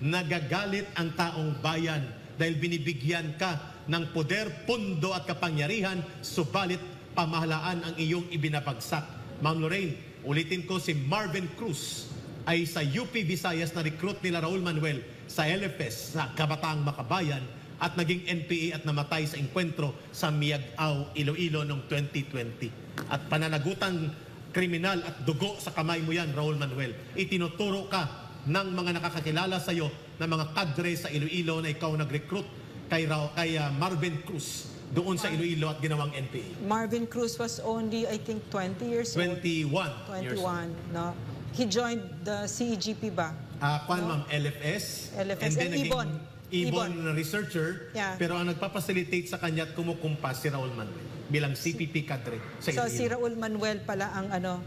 nagagalit ang taong bayan dahil binibigyan ka ng poder, pundo at kapangyarihan, subalit pamahalaan ang iyong ibinabagsak. Ma'am Lorraine, ulitin ko si Marvin Cruz ay sa UP Visayas na recruit nila Raul Manuel sa LFS sa Kabataang Makabayan at naging NPA at namatay sa engkwentro sa Miagao, Iloilo noong 2020. At pananagutang kriminal at dugo sa kamay mo yan, Raul Manuel. Itinuturo ka ng mga nakakakilala sa iyo na mga kadre sa Iloilo na ikaw nag-recruit kay, Ra- kay ah, Marvin Cruz doon sa Iloilo at ginawang NPA. Marvin Cruz was only, I think, 20 years old. 21 years old. 21, no? He joined the CEGP ba? Ah, kwan ma'am, LFS. LFS. And then And naging Ibon. Ibon researcher. Yeah. Pero ang nagpapacilitate sa kanya at kumukumpas si Raul Manuel bilang CPP kadre sa So si Iloilo. Raul Manuel pala ang ano,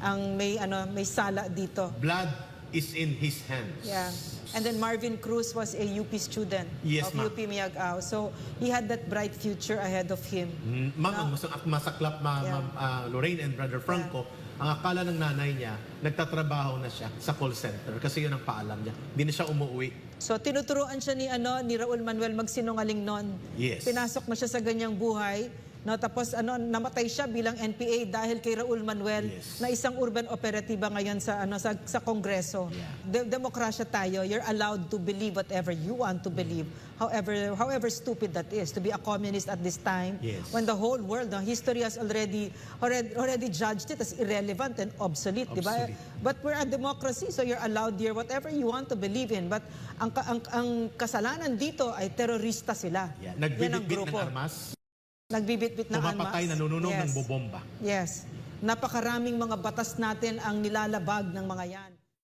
ang may ano, may sala dito. Blood is in his hands. Yeah. And then Marvin Cruz was a UP student Yes, of. UP Miagao. So he had that bright future ahead of him. Mm, Ma'am, ang mas- masaklap ma, Yeah. ma'am, ah, Lorraine and Brother Franco, ang akala ng nanay niya, nagtatrabaho na siya sa call center kasi yun ang paalam niya. Hindi na siya umuwi. So tinuturuan siya ni ano ni Raul Manuel magsinungaling noon. Yes. Pinasok na siya sa ganyang buhay. No, tapos ano namatay siya bilang NPA dahil kay Raul Manuel Yes. na isang urban operatiba ngayon sa ano sa, sa kongreso. De- demokrasya tayo. You're allowed to believe whatever you want to believe. However however stupid that is to be a communist at this time Yes. when the whole world, the history has already already, already judged it as irrelevant and obsolete, di ba? Obsolete. But we're a democracy, so you're allowed here whatever you want to believe in. But ang, ang, ang kasalanan dito ay terorista sila. Yeah. Yan ang Nagbibitbit grupo. ng armas, Nagbibitbit ng pumapatay, nanununog yes. ng bobomba. Yes. Napakaraming mga batas natin ang nilalabag ng mga yan.